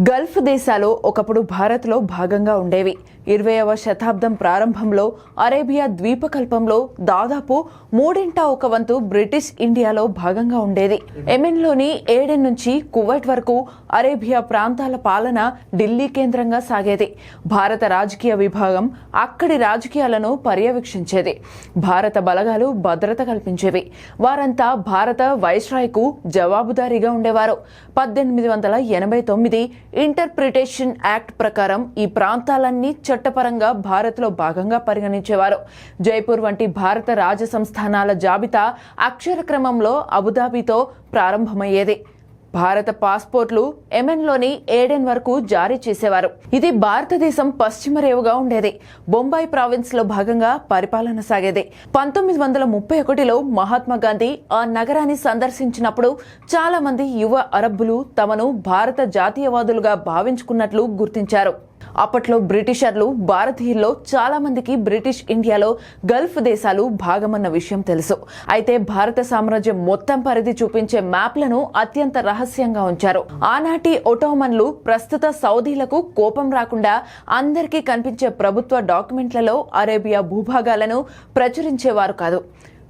Gulf దేశాలు ఒకప్పుడు భారత్లో భాగంగా ఉండేవి. ఇరవైవ శతాబ్దం ప్రారంభంలో అరేబియా ద్వీపకల్పంలో దాదాపు మూడింట ఒక వంతు బ్రిటిష్ ఇండియాలో భాగంగా ఉండేది. ఎమెన్లోని ఏడెన్ నుంచి కువైట్ వరకు అరేబియా ప్రాంతాల పాలన ఢిల్లీ కేంద్రంగా సాగేది. భారత రాజకీయ విభాగం అక్కడి రాజకీయాలను పర్యవేక్షించేది. భారత బలగాలు భద్రత కల్పించేవి. వారంతా భారత వైస్రాయ్కు జవాబుదారీగా ఉండేవారు. పద్దెనిమిది వందల ఎనభై తొమ్మిది ఇంటర్ప్రిటేషన్ యాక్ట్ ప్రకారం ఈ ప్రాంతాలన్నీ చట్టపరంగా భారత్లో భాగంగా పరిగణించేవారు. జైపూర్ వంటి భారత రాజ సంస్థానాల జాబితా అక్షర క్రమంలో అబుదాబితో ప్రారంభమయ్యేది. భారత పాస్పోర్ట్లు ఎమెన్లోని ఏడెన్ వరకు జారీ చేసేవారు. ఇది భారతదేశం పశ్చిమ రేవుగా ఉండేది. బొంబాయి ప్రావిన్స్లో భాగంగా పరిపాలన సాగేది. పంతొమ్మిది వందల ముప్పై ఒకటిలో మహాత్మా గాంధీ ఆ నగరాన్ని సందర్శించినప్పుడు చాలా మంది యువ అరబ్బులు తమను భారత జాతీయవాదులుగా భావించుకున్నట్లు గుర్తించారు. అప్పట్లో బ్రిటిషర్లు భారతీయుల్లో చాలా మందికి బ్రిటిష్ ఇండియాలో గల్ఫ్ దేశాలు భాగమన్న విషయం తెలుసు. అయితే భారత సామ్రాజ్యం మొత్తం పరిధి చూపించే మ్యాప్లను అత్యంత రహస్యంగా ఉంచారు. ఆనాటి ఒటోమన్లు ప్రస్తుత సౌదీలకు కోపం రాకుండా అందరికీ కనిపించే ప్రభుత్వ డాక్యుమెంట్లలో అరేబియా భూభాగాలను ప్రచురించేవారు కాదు.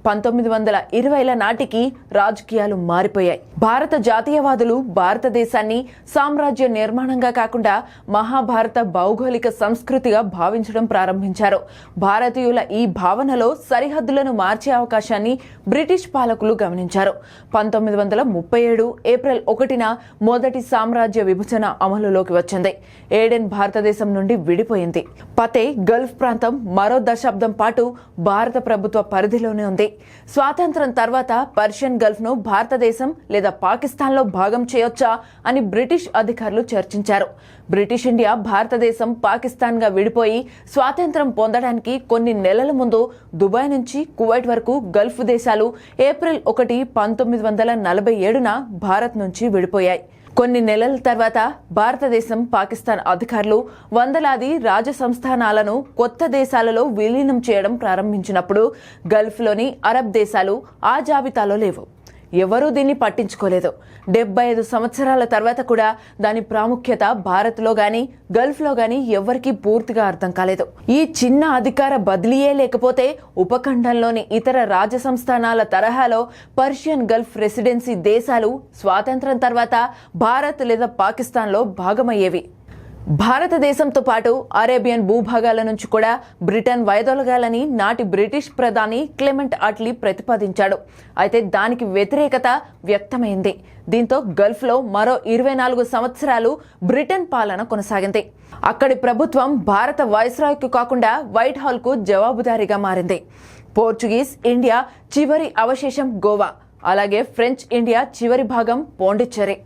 పంతొమ్మిది వందల ఇరవైల నాటికి రాజకీయాలు మారిపోయాయి. భారత జాతీయవాదులు భారతదేశాన్ని సామ్రాజ్య నిర్మాణంగా కాకుండా మహాభారత భౌగోళిక సంస్కృతిగా భావించడం ప్రారంభించారు. భారతీయుల ఈ భావనలో సరిహద్దులను మార్చే అవకాశాన్ని బ్రిటిష్ పాలకులు గమనించారు. పంతొమ్మిది వందల ముప్పై ఏడు ఏప్రిల్ ఒకటిన మొదటి సామ్రాజ్య విభజన అమలులోకి వచ్చింది. ఏడెన్ భారతదేశం నుండి విడిపోయింది. పతే గల్ఫ్ ప్రాంతం మరో దశాబ్దం పాటు భారత ప్రభుత్వ పరిధిలోనే ఉంది. స్వాతంత్రం తర్వాత పర్షియన్ గల్ఫ్ను భారతదేశం లేదా పాకిస్తాన్లో భాగం చేయొచ్చా అని బ్రిటిష్ అధికారులు చర్చించారు. బ్రిటిష్ ఇండియా భారతదేశం పాకిస్తాన్గా విడిపోయి స్వాతంత్రం పొందడానికి కొన్ని నెలల ముందు దుబాయ్ నుంచి కువైట్ వరకు గల్ఫ్ దేశాలు ఏప్రిల్ ఒకటి పంతొమ్మిది వందల నలభై ఏడున భారత్ నుంచి విడిపోయాయి. కొన్ని నెలల తర్వాత భారతదేశం పాకిస్తాన్ అధికారులు వందలాది రాజ సంస్థానాలను కొత్త దేశాలలో విలీనం చేయడం ప్రారంభించినప్పుడు గల్ఫ్లోని అరబ్ దేశాలు ఆ జాబితాలో లేవు. ఎవరూ దీన్ని పట్టించుకోలేదు. డెబ్బై ఐదు సంవత్సరాల తర్వాత కూడా దాని ప్రాముఖ్యత భారత్లో గాని గల్ఫ్లో గాని ఎవరికీ పూర్తిగా అర్థం కాలేదు. ఈ చిన్న అధికార బదిలీయే లేకపోతే ఉపఖండంలోని ఇతర రాజ సంస్థానాల తరహాలో పర్షియన్ గల్ఫ్ రెసిడెన్సీ దేశాలు స్వాతంత్రం తర్వాత భారత్ లేదా పాకిస్తాన్లో భాగమయ్యేవి. భారతదేశంతో పాటు అరేబియన్ భూభాగాల నుంచి కూడా బ్రిటన్ వైదొలగాలని నాటి బ్రిటిష్ ప్రధాని క్లెమెంట్ అట్లీ ప్రతిపాదించాడు. అయితే దానికి వ్యతిరేకత వ్యక్తమైంది. దీంతో గల్ఫ్లో మరో ఇరవై నాలుగు సంవత్సరాలు బ్రిటన్ పాలన కొనసాగింది. అక్కడి ప్రభుత్వం భారత వైస్రాయ్కు కాకుండా వైట్ హాల్కు జవాబుదారీగా మారింది. పోర్చుగీస్ ఇండియా చివరి అవశేషం గోవా. అలాగే ఫ్రెంచ్ ఇండియా చివరి భాగం పోండిచ్చేరి.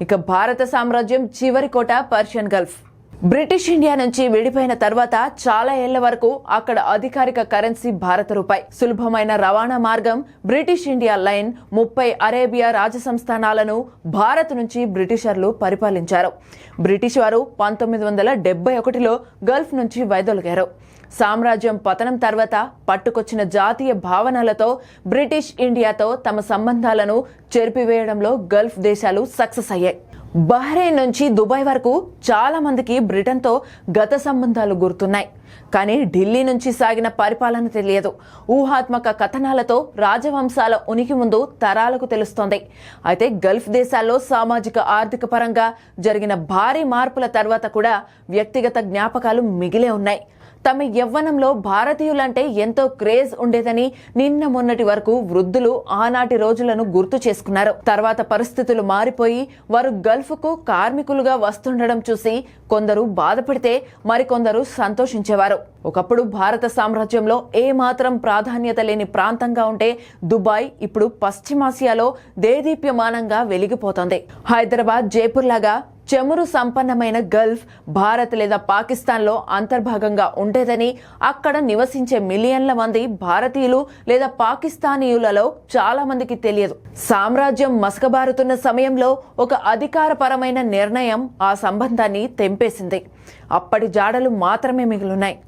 ఇక భారత సామ్రాజ్యం చివరి కోట పర్షియన్ గల్ఫ్. బ్రిటిష్ ఇండియా నుంచి విడిపోయిన తర్వాత చాలా ఏళ్ళ వరకు అక్కడ అధికారిక కరెన్సీ భారత రూపాయి. సులభమైన రవాణా మార్గం బ్రిటిష్ ఇండియా లైన్ ముప్పై అరేబియా రాజ సంస్థానాలను భారత్ నుంచి బ్రిటిషర్లు పరిపాలించారు. బ్రిటిష్ వారు పంతొమ్మిది వందల డెబ్బై ఒకటిలో గల్ఫ్ నుంచి వైదొలిగారు. సామ్రాజ్యం పతనం తర్వాత పట్టుకొచ్చిన జాతీయ భావనలతో బ్రిటిష్ ఇండియాతో తమ సంబంధాలను చెరిపివేయడంలో గల్ఫ్ దేశాలు సక్సెస్ అయ్యాయి. బహ్రెయిన్ నుంచి దుబాయ్ వరకు చాలా మందికి బ్రిటన్తో గత సంబంధాలు గుర్తున్నాయి. కానీ ఢిల్లీ నుంచి సాగిన పరిపాలన తెలియదు. ఊహాత్మక కథనాలతో రాజవంశాల ఉనికి ముందు తరాలకు తెలుస్తోంది. అయితే గల్ఫ్ దేశాల్లో సామాజిక ఆర్థిక పరంగా జరిగిన భారీ మార్పుల తర్వాత కూడా వ్యక్తిగత జ్ఞాపకాలు మిగిలే ఉన్నాయి. తమ యవ్వనంలో భారతీయులంటే ఎంతో క్రేజ్ ఉండేదని నిన్న మొన్నటి వరకు వృద్ధులు ఆనాటి రోజులను గుర్తు చేసుకున్నారు. తర్వాత పరిస్థితులు మారిపోయి వారు గల్ఫ్కు కార్మికులుగా వస్తుండడం చూసి కొందరు బాధపడితే మరికొందరు సంతోషించేవారు. ఒకప్పుడు భారత సామ్రాజ్యంలో ఏమాత్రం ప్రాధాన్యత లేని ప్రాంతంగా ఉంటే దుబాయ్ ఇప్పుడు పశ్చిమాసియాలో దేదీప్యమానంగా వెలిగిపోతోంది. హైదరాబాద్ జైపూర్ లాగా చమురు సంపన్నమైన గల్ఫ్ భారత్ లేదా పాకిస్తాన్లో అంతర్భాగంగా ఉండేదని అక్కడ నివసించే మిలియన్ల మంది భారతీయులు లేదా పాకిస్తానీయులలో చాలా మందికి తెలియదు. సామ్రాజ్యం మసకబారుతున్న సమయంలో ఒక అధికారపరమైన నిర్ణయం ఆ సంబంధాన్ని తెంపేసింది. అప్పటి జాడలు మాత్రమే మిగిలినాయి